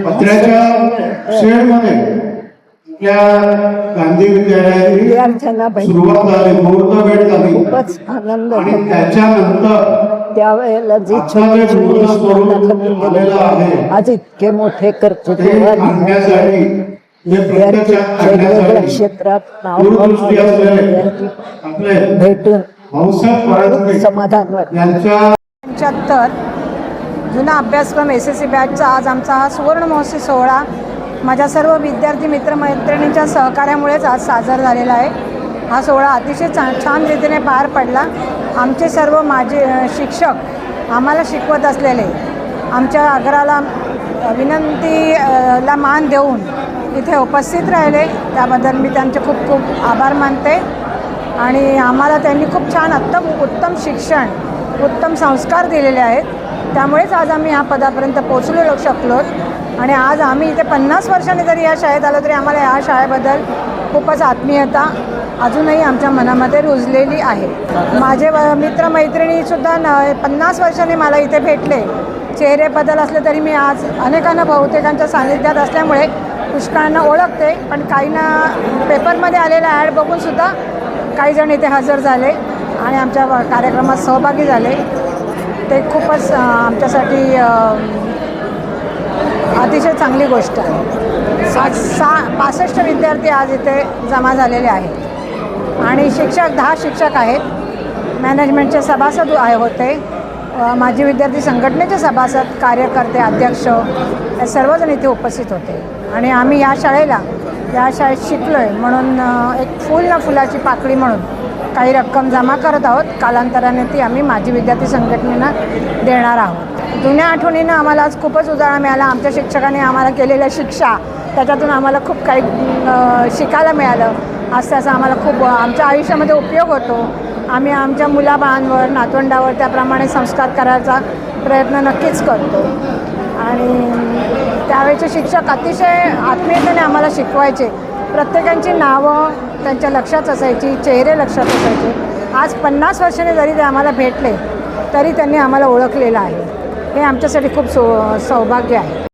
पत्र्याच्या शेडमध्ये त्या गांधी विद्यालयाची सुरुवात झाली मुहूर्त भेट झाली. खूपच आनंद आणि. त्याच्यानंतर त्यावेळेला जे छोटे छोटे आलेलं आहे आज इतके मोठे कर्तृत्व ते आणण्यासाठी हे विद्यार्थी वेगवेगळ्या क्षेत्रात नाव भेटून समाधान वाटतं पंच्याहत्तर जुना अभ्यासक्रम एस एस सी बॅचचा आज आमचा हा सुवर्ण सोहळा माझ्या सर्व विद्यार्थी मित्रमैत्रिणींच्या सहकार्यामुळेच आज साजरा झालेला आहे. हा सोहळा अतिशय चा छान रीतीने पार पडला. आमचे सर्व माझे शिक्षक आम्हाला शिकवत असलेले आमच्या आग्राला विनंती ला मान देऊन इथे उपस्थित राहिले. त्याबद्दल मी त्यांचे खूप खूप आभार मानते आणि आम्हाला त्यांनी खूप छान उत्तम उत्तम शिक्षण उत्तम संस्कार दिलेले आहेत. त्यामुळेच आज आम्ही ह्या पदापर्यंत पोचलो शकलो. आणि आज आम्ही इथे पन्नास वर्षांनी जरी या शाळेत आलो तरी आम्हाला या शाळेबद्दल खूपच आत्मीयता अजूनही आमच्या मनामध्ये रुजलेली आहे. माझे व- मित्रमैत्रिणीसुद्धा न पन्नास वर्षांनी मला इथे भेटले. चेहरे बदल असले तरी मी आज अनेकांना बहुतेकांच्या सानिध्यात असल्यामुळे पुष्कळांना ओळखते. पण काहींना पेपरमध्ये आलेला ॲड बघूनसुद्धा काही जण इथे हजर झाले आणि आमच्या व- कार्यक्रमात सहभागी झाले. ते खूपच आमच्यासाठी अतिशय चांगली गोष्ट आहे. आज सा पासष्ट विद्यार्थी आज इथे जमा झालेले आहेत. आणि शिक्षक दहा शिक्षक आहेत. मॅनेजमेंटचे सभासद आहे होते. माजी विद्यार्थी संघटनेचे सभासद कार्यकर्ते अध्यक्ष हे सर्वजण इथे उपस्थित होते. आणि आम्ही या शाळेला या शाळेत शिकलो आहे म्हणून एक फूल ना फुलाची पाकळी म्हणून काही रक्कम जमा करत आहोत. कालांतराने ती आम्ही माजी विद्यार्थी संघटनेनं देणार आहोत. जुन्या आठवणीनं आम्हाला आज खूपच उजाळा मिळाला. आमच्या शिक्षकाने आम्हाला केलेल्या शिक्षा त्याच्यातून आम्हाला खूप काही शिकायला मिळालं. आज त्याचा आम्हाला खूप आमच्या आयुष्यामध्ये उपयोग होतो. आम्ही आमच्या मुलाबाळांवर नातवंडावर त्याप्रमाणे संस्कार करायचा प्रयत्न नक्कीच करतो. आणि त्यावेळेचे शिक्षक अतिशय आत्मीयतेने आम्हाला शिकवायचे. प्रत्येकांची नावं त्यांच्या लक्षात असायची चेहरे लक्षात असायचे. आज पन्नास वर्षाने जरी ते आम्हाला भेटले तरी त्यांनी आम्हाला ओळखलेलं आहे. हे आमच्यासाठी खूप सौ सौभाग्य आहे.